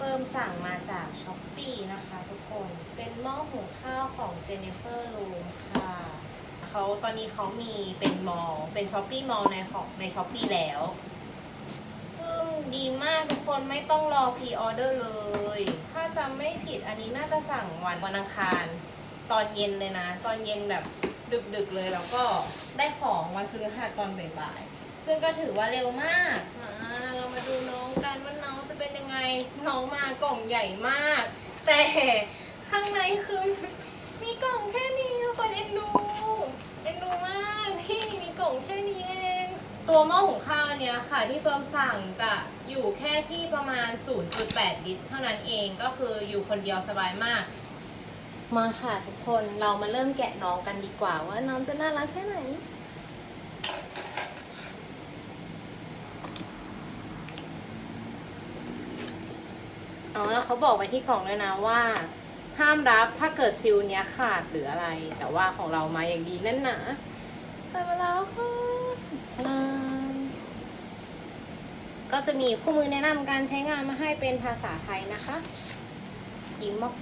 เฟิร์มสั่งมาจากช้อปปีนะคะทุกคน เป็นหม้อหุงข้าวของเจเนฟเฟอร์ลูมค่ะเขาตอนนี้เขามีเป็นมอลเป็นช้อปปี้มอลในของในช้อปปีแล้ว ซึ่งดีมากทุกคนไม่ต้องรอพรีออเดอร์เลย ถ้าจำไม่ผิดอันนี้น่าจะสั่งวันวันอังคาร ตอนเย็นเลยนะ ตอนเย็นแบบดึกๆเลยแล้วก็ได้ของวันพฤหัสตอนบ่ายๆ ซึ่งก็ถือว่าเร็วมาก ยังไงน้องมากล่องใหญ่มาก แต่ข้างในคือมีกล่องแค่นี้ทุกคนเอ็นดูเอ็นดูมากพี่มีกล่องแค่นี้เองตัวหม้อหุงข้าวเนี้ยค่ะที่เฟิร์มสั่งจะอยู่แค่ที่ประมาณ 0.8 ลิตร เท่านั้นเองก็คืออยู่คนเดียวสบายมาก มาค่ะทุกคนเรามาเริ่มแกะน้องกันดีกว่าว่าน้องจะน่ารักแค่ไหน อ๋อแล้วเขาบอกไว้ที่กล่องด้วยนะว่า ห้ามรับถ้าเกิดซิลเนี้ยขาดหรืออะไร แต่ว่าของเรามาอย่างดีแน่นหนาไปมาแล้วค่ะก็จะมีคู่มือแนะนำการใช้งานมาให้เป็นภาษาไทยนะคะอิมมอก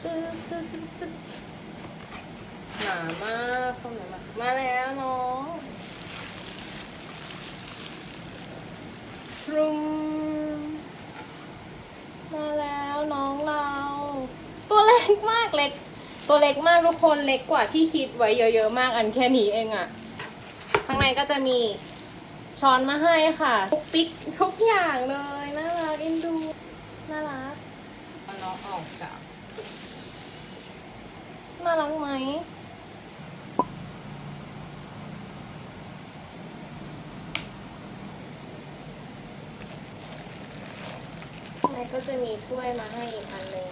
ตึ๊ดตึ๊ดตึ๊ดหนามากเข้าไหนมามาแล้วน้อง รุมมาแล้วน้องเรา ตัวเล็กมากเล็ก ตัวเล็กมากทุกคนเล็กกว่าที่คิดไว้เยอะๆมากอันแค่นี้เองอะข้างในก็จะมีช้อนมาให้ค่ะทุกปิ๊กทุกอย่างเลยน่ารักเอ็นดูน่ารักเอาน้องออกจากน่ารักไหม ข้างใน ก็จะมีถ้วยมาให้อีกอันหนึ่ง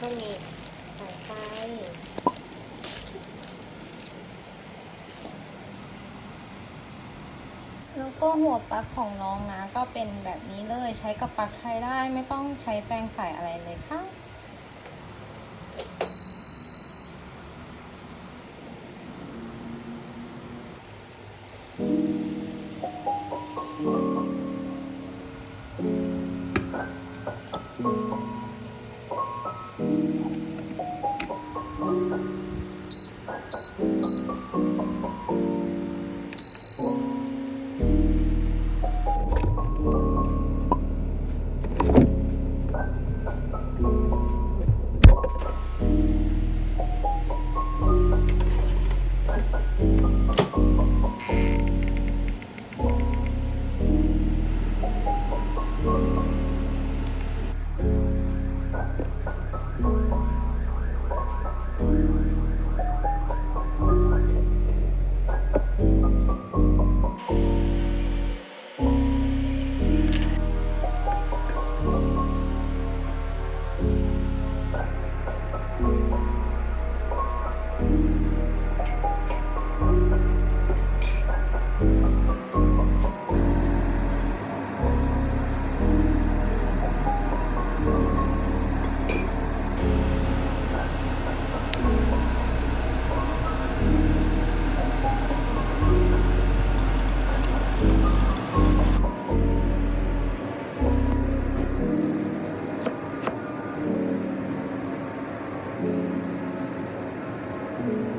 ก็มีสายไฟแล้วก็หัวปลั๊กของน้องนะ ก็เป็นแบบนี้เลยใช้กับปลั๊กไทยได้ไม่ต้องใช้แปรงใส่อะไรเลยค่ะ thank mm -hmm. you